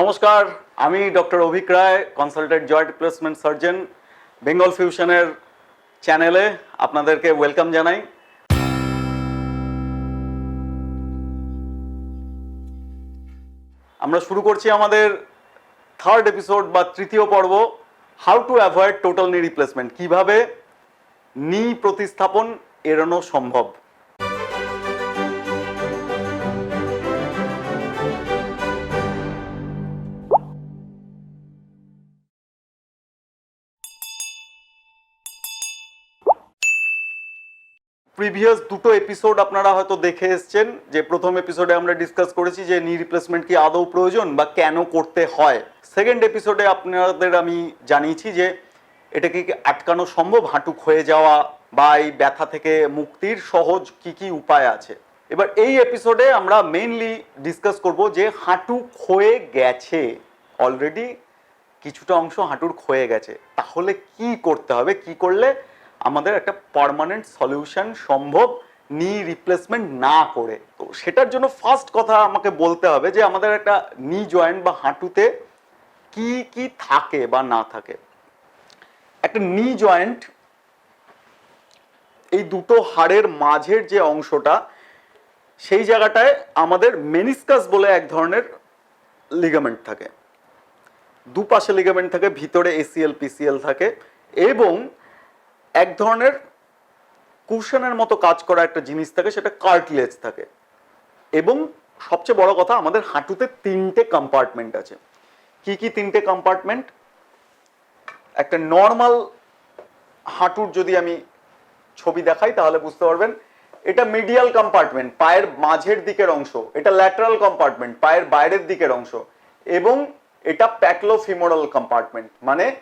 নমস্কার, আমি doctor Avik Roy consultant joint placement surgeon Bengal ফিউশনের চ্যানেলে আপনাদেরকে ওয়েলকাম জানাই। আমরা শুরু করছি আমাদের থার্ড এপিসোড বা তৃতীয় পর্ব how to avoid total knee replacement কীভাবে নি প্রতিস্থাপন এড়ানো সম্ভব? প্রিভিয়াস দুটো এপিসোড আপনারা হয়তো দেখে এসছেন। যে প্রথম এপিসোডে আমরা ডিসকাস করেছি যে নি রিপ্লেসমেন্ট কি আদৌ প্রয়োজন বা কেন করতে হয়। সেকেন্ড এপিসোডে আপনাদের আমি জানিয়েছি যে এটাকে আটকানো সম্ভব? হাঁটু ক্ষয়ে যাওয়া বা এই ব্যথা থেকে মুক্তির সহজ কি কি উপায় আছে? এবার এই এপিসোডে আমরা মেইনলি ডিসকাস করব যে হাঁটু ক্ষয়ে গেছে। অলরেডি কিছুটা অংশ হাঁটুর ক্ষয়ে গেছে। তাহলে কি করতে হবে? কি করলে আমাদের একটা পার্মানেন্ট সলিউশন সম্ভব নি রিপ্লেসমেন্ট না করে। তো সেটার জন্য ফার্স্ট কথা আমাকে বলতে হবে যে আমাদের একটা নি জয়েন্ট বা হাঁটুতে কি কি থাকে বা না থাকে। একটা নি জয়েন্ট এই দুটো হাড়ের মাঝের যে অংশটা, সেই জায়গাটায় আমাদের মেনিসকাস বলে এক ধরনের লিগামেন্ট থাকে। দুপাশে লিগামেন্ট থাকে, ভিতরে এসিএল পিসিএল থাকে এবং এক ধরনের কুশনের মতো কাজ করা একটা জিনিস থাকে, সেটা কার্টিলেজ থাকে। এবং সবচেয়ে বড় কথা, আমাদের হাঁটুতে তিনটে কম্পার্টমেন্ট আছে। কি কি তিনটে কম্পার্টমেন্ট একটা নর্মাল হাঁটুর যদি আমি ছবি দেখাই, তাহলে বুঝতে পারবেন, এটা মিডিয়াল কম্পার্টমেন্ট পায়ের মাঝের দিকের অংশ, এটা ল্যাটারাল কম্পার্টমেন্ট পায়ের বাইরের দিকের অংশ, এবং এটা প্যাকলোফিমোরাল কম্পার্টমেন্ট মানে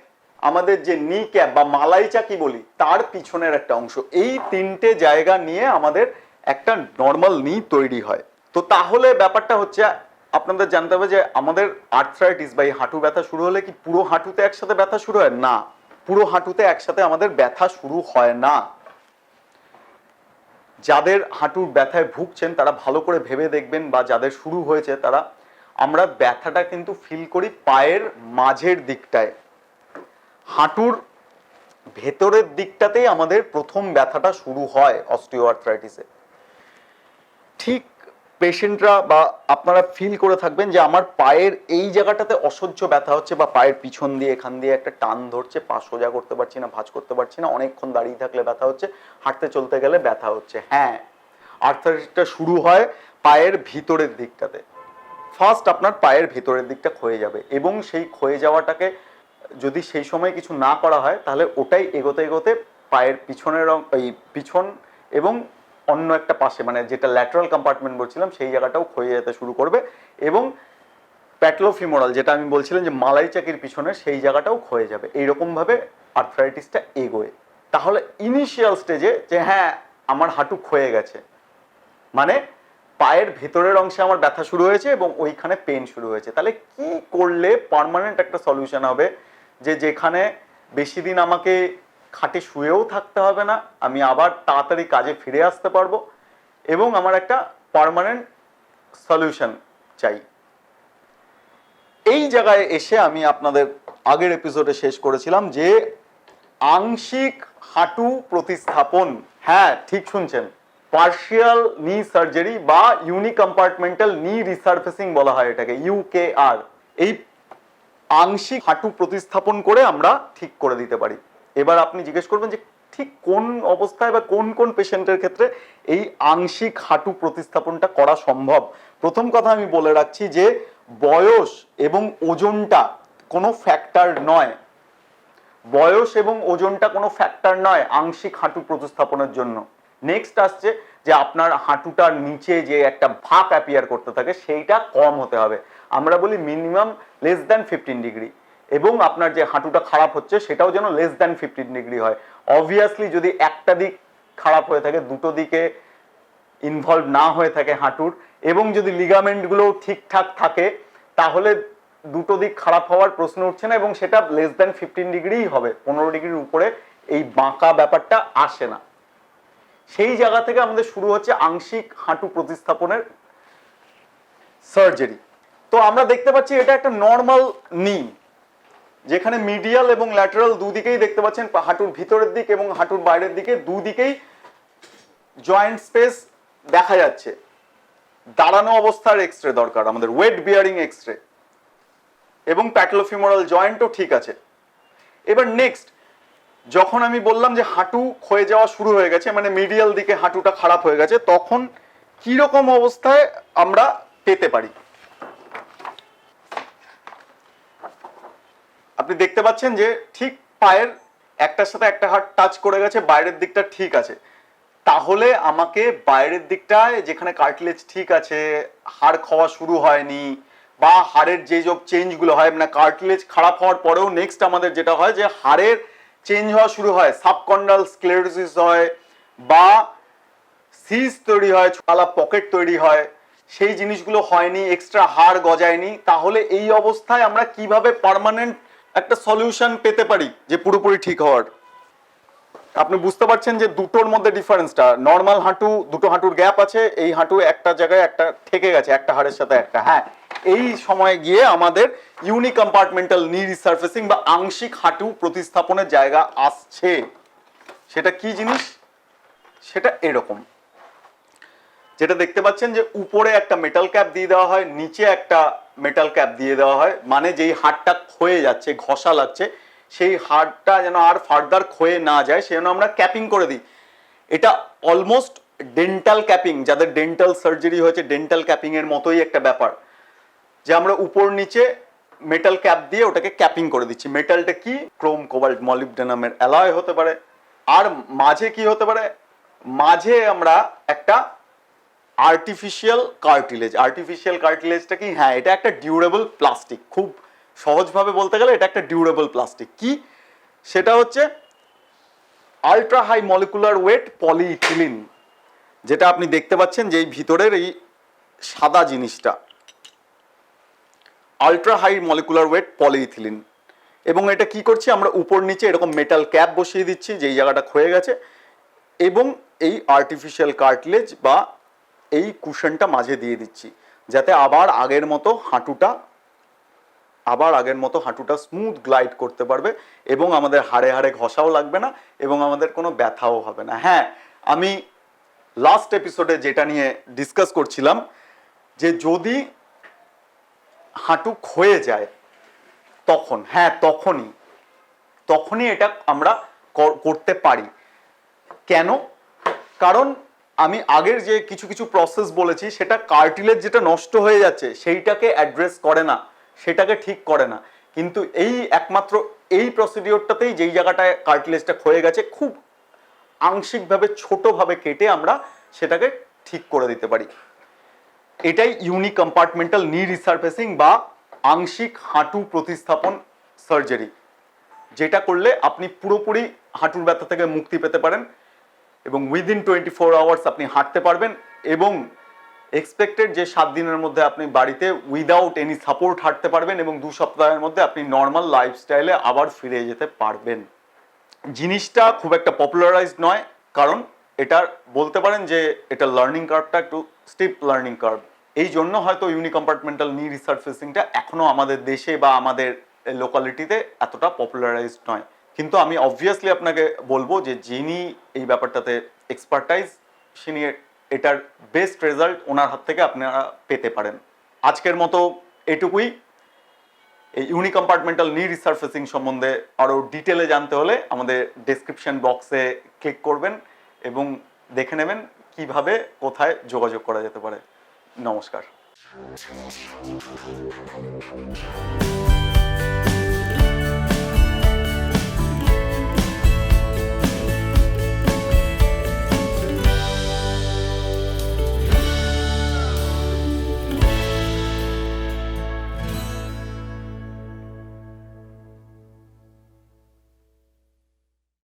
আমাদের যে নি ক্যাপ বা মালাই চাকি বলি, তার পিছনের একটা অংশ। এই তিনটে জায়গা নিয়ে আমাদের একটা নর্মাল নি তৈরি হয়। তো তাহলে ব্যাপারটা হচ্ছে, আপনাদের জানতে হবে যে আমাদের আর্থ্রাইটিস বা এই হাঁটু ব্যথা শুরু হলে কি পুরো হাঁটুতে একসাথে ব্যথা শুরু হয়? না, পুরো হাঁটুতে একসাথে আমাদের ব্যথা শুরু হয় না। যাদের হাঁটুর ব্যথায় ভুগছেন, তারা ভালো করে ভেবে দেখবেন বা যাদের শুরু হয়েছে, তারা, আমরা ব্যথাটা কিন্তু ফিল করি পায়ের মাঝের দিকটায়। হাঁটুর ভেতরের দিকটাতেই আমাদের প্রথম ব্যথাটা শুরু হয় অস্টিওআর্থ্রাইটিসে। ঠিক পেশেন্টরা বা আপনারা ফিল করে থাকবেন যে আমার পায়ের এই জায়গাটাতে অসহ্য ব্যথা হচ্ছে বা পায়ের পিছন দিয়ে, এখান দিয়ে একটা টান ধরছে, পা সোজা করতে পারছি না, ভাঁজ করতে পারছি না, অনেকক্ষণ দাঁড়িয়ে থাকলে ব্যথা হচ্ছে, হাঁটতে চলতে গেলে ব্যথা হচ্ছে। হ্যাঁ আর্থারাইটিসটা শুরু হয় পায়ের ভিতরের দিকটাতে। ফার্স্ট আপনার পায়ের ভেতরের দিকটা ক্ষয়ে যাবে এবং সেই ক্ষয়ে যাওয়াটাকে যদি সেই সময় কিছু না করা হয়, তাহলে ওটাই এগোতে এগোতে পায়ের পিছনের এই পিছন এবং অন্য একটা পাশে মানে যেটা ল্যাটারাল কম্পার্টমেন্ট বলছিলাম, সেই জায়গাটাও ক্ষয়ে যেতে শুরু করবে এবং প্যাটলোফিমোরাল যেটা আমি বলছিলাম যে মালাই চাকির পিছনে, সেই জায়গাটাও ক্ষয়ে যাবে। এইরকমভাবে আর্থ্রাইটিসটা এগোয়। তাহলে ইনিশিয়াল স্টেজে যে হ্যাঁ আমার হাঁটু ক্ষয়ে গেছে মানে পায়ের ভেতরের অংশে আমার ব্যথা শুরু হয়েছে এবং ওইখানে পেন শুরু হয়েছে। তাহলে কি করলে পার্মানেন্ট একটা সলিউশন হবে? যে যেখানে বেশি দিন আমাকে খাটে শুয়েও থাকতে হবে না, আমি আবার তাড়াতাড়ি কাজে ফিরে আসতে পারব এবং আমার একটা পার্মানেন্ট সলিউশন চাই। এই জায়গায় এসে আমি আপনাদের আগের এপিসোডে শেষ করেছিলাম যে আংশিক হাঁটু প্রতিস্থাপন হ্যাঁ ঠিক শুনছেন পার্শিয়াল নি সার্জারি বা ইউনিকম্পার্টমেন্টাল নি রিসার্ফেসিং বলা হয় এটাকে ইউকেআর এই আংশিক হাঁটু প্রতিস্থাপন করে আমরা ঠিক করে দিতে পারি। এবার আপনি জিজ্ঞেস করবেন যে ঠিক কোন অবস্থায় বা কোন কোন পেশেন্টের ক্ষেত্রে এই আংশিক হাঁটু প্রতিস্থাপনটা করা সম্ভব? প্রথম কথা আমি বলে রাখছি যে বয়স এবং ওজনটা কোনো ফ্যাক্টর নয়। বয়স এবং ওজনটা কোনো ফ্যাক্টর নয় আংশিক হাঁটু প্রতিস্থাপনের জন্য। নেক্সট আসছে যে আপনার হাঁটুটার নিচে যে একটা ভাগ অ্যাপিয়ার করতে থাকে, সেইটা কম হতে হবে। আমরা বলি minimum less than fifteen degree এবং আপনার যে হাঁটুটা খারাপ হচ্ছে সেটাও যেন লেস দ্যান ফিফটিন ডিগ্রি হয়। অবভিয়াসলি যদি একটা দিক খারাপ হয়ে থাকে, দুটো দিকে ইনভলভ না হয়ে থাকে হাঁটুর এবং যদি লিগামেন্টগুলো ঠিকঠাক থাকে, তাহলে দুটো দিক খারাপ হওয়ার প্রশ্ন উঠছে না এবং সেটা লেস দ্যান ফিফটিন ডিগ্রিই হবে। পনেরো ডিগ্রির উপরে এই বাঁকা ব্যাপারটা আসে না। সেই জায়গা থেকে আমাদের শুরু হচ্ছে আংশিক হাঁটু প্রতিস্থাপনের সার্জারি তো আমরা দেখতে পাচ্ছি এটা একটা নর্মাল নি যেখানে মিডিয়াল এবং ল্যাটারাল দুদিকেই দেখতে পাচ্ছেন, হাঁটুর ভিতরের দিক এবং হাঁটুর বাইরের দিকে দুদিকেই জয়েন্ট স্পেস দেখা যাচ্ছে। দাঁড়ানো অবস্থার এক্স রে দরকার, আমাদের ওয়েট বিয়ারিং এক্স রে এবং প্যাটলোফিমোরাল জয়েন্টও ঠিক আছে। এবার নেক্সট যখন আমি বললাম যে হাঁটু ক্ষয়ে যাওয়া শুরু হয়ে গেছে মানে মিডিয়াল দিকে হাঁটুটা খারাপ হয়ে গেছে, তখন কি রকম অবস্থায় আমরা পেতে পারি? আপনি দেখতে পাচ্ছেন যে ঠিক পায়ের একটার সাথে একটা হাত টাচ করে গেছে, বাইরের দিকটা ঠিক আছে। তাহলে আমাকে বাইরের দিকটায় যেখানে কার্টিলেজ ঠিক আছে, হাড় খাওয়া শুরু হয়নি, বা হাড়ের যে সব চেঞ্জগুলো হয় মানে কার্টিলেজ খারাপ হওয়ার পরেও নেক্সট আমাদের যেটা হয় যে হাড়ের চেঞ্জ হওয়া শুরু হয় সাবকন্ডাল স্ক্লেরোসিস হয়, বা সিজ তৈরি হয় ছলা পকেট তৈরি হয়, সেই জিনিসগুলো হয়নি এক্সট্রা হাড় গজায়নি। তাহলে এই অবস্থায় আমরা কীভাবে পার্মানেন্ট একটা সলিউশন পেতে পারি যে পুরোপুরি ঠিক হওয়ার। আপনি বুঝতে পারছেন যে দুটোর মধ্যে ডিফারেন্সটা নর্মাল হাঁটু, দুটো হাঁটুর গ্যাপ আছে, এই হাঁটু একটা জায়গায় একটা ঠেকে গেছে, একটা হাড়ের সাথে একটা। হ্যাঁ এই সময়ে গিয়ে আমাদের ইউনি কম্পার্টমেন্টাল নি রিসার্ফেসিং বা আংশিক হাঁটু প্রতিস্থাপনের জায়গা আসছে। সেটা কি জিনিস? সেটা এরকম। যেটা দেখতে পাচ্ছেন যে উপরে একটা মেটাল ক্যাপ দিয়ে দেওয়া হয়, নিচে একটা মেটাল ক্যাপ দিয়ে দেওয়া হয়। মানে যেই হাড়টা ক্ষয়ে যাচ্ছে, ঘষা লাগছে, সেই হাড়টা যেন আর ফার্দার ক্ষয়ে না যায়, সেই জন্য আমরা ক্যাপিং করে দিই। এটা অলমোস্ট ডেন্টাল ক্যাপিং যাদের ডেন্টাল সার্জারি হয়েছে ডেন্টাল ক্যাপিং এর মতোই একটা ব্যাপার। যে আমরা উপর নিচে মেটাল ক্যাপ দিয়ে ওটাকে ক্যাপিং করে দিচ্ছি। মেটালটা কি? ক্রোম কোবাল্ট মলিবডেনামের অ্যালয় হতে পারে। আর মাঝে কি হতে পারে? মাঝে আমরা একটা আর্টিফিশিয়াল কার্টিলেজ আর্টিফিশিয়াল কার্টিলেজটা কি? হ্যাঁ এটা একটা ডিউরেবল প্লাস্টিক খুব সহজভাবে বলতে গেলে এটা একটা ডিউরেবল প্লাস্টিক কি? সেটা হচ্ছে ultra high molecular weight polyethylene যেটা আপনি দেখতে পাচ্ছেন যে এই ভিতরের এই সাদা জিনিসটা। Ultra high molecular weight polyethylene এবং এটা কি করছি? আমরা উপর নিচে এরকম মেটাল ক্যাপ বসিয়ে দিচ্ছি, যেই জায়গাটা ক্ষয়ে গেছে। এবং এই আর্টিফিশিয়াল কার্টলেজ বা এই কুশনটা মাঝে দিয়ে দিচ্ছি, যাতে আবার আগের মতো হাঁটুটা, আবার আগের মতো হাঁটুটা স্মুথ গ্লাইড করতে পারবে এবং আমাদের হাড়ে হাড়ে ঘষাও লাগবে না এবং আমাদের কোনো ব্যথাও হবে না। হ্যাঁ আমি লাস্ট এপিসোডে যেটা নিয়ে ডিসকাস করছিলাম, যে যদি হাঁটু ক্ষয়ে যায়, তখন হ্যাঁ তখনই তখনই এটা আমরা কর- করতে পারি। কেন? কারণ আমি আগের যে কিছু কিছু প্রসেস বলেছি, সেটা কার্টিলেজ যেটা নষ্ট হয়ে যাচ্ছে, সেইটাকে অ্যাড্রেস করে না, সেটাকে ঠিক করে না। কিন্তু এই একমাত্র এই প্রসিডিওরটাতেই যেই জায়গাটায় কার্টিলেজটা ক্ষয়ে গেছে, খুব আংশিকভাবে ছোটোভাবে কেটে আমরা সেটাকে ঠিক করে দিতে পারি। এটাই ইউনি কম্পার্টমেন্টাল নি রিসার্ফেসিং বা আংশিক হাঁটু প্রতিস্থাপন সার্জারি যেটা করলে আপনি পুরোপুরি হাঁটুর ব্যথা থেকে মুক্তি পেতে পারেন। এবং উইদিন টোয়েন্টি ফোর আওয়ার্স আপনি হাঁটতে পারবেন এবং এক্সপেক্টেড যে সাত দিনের মধ্যে আপনি বাড়িতে উইদাউট এনি সাপোর্ট হাঁটতে পারবেন এবং দু সপ্তাহের মধ্যে আপনি নর্মাল লাইফস্টাইলে আবার ফিরে যেতে পারবেন। জিনিসটা খুব একটা পপুলারাইজড নয়, কারণ এটা বলতে পারেন যে এটা লার্নিং কার্ভটা একটু স্টিপ লার্নিং কার্ভ এই জন্য হয়তো ইউনি কম্পার্টমেন্টাল নি রিসার্ফেসিংটা এখনও আমাদের দেশে বা আমাদের লোকালিটিতে এতটা পপুলারাইজড নয়। কিন্তু আমি অবভিয়াসলি আপনাকে বলব যে যিনি এই ব্যাপারটাতে এক্সপার্টাইজ তিনি এটার বেস্ট রেজাল্ট ওনার হাত থেকে আপনারা পেতে পারেন। আজকের মতো এটুকুই। এই ইউনি কম্পার্টমেন্টাল নি রিসার্ফেসিং সম্বন্ধে আরও ডিটেলে জানতে হলে আমাদের ডেসক্রিপশন বক্সে ক্লিক করবেন এবং দেখে নেবেন কীভাবে, কোথায় যোগাযোগ করা যেতে পারে। নমস্কার।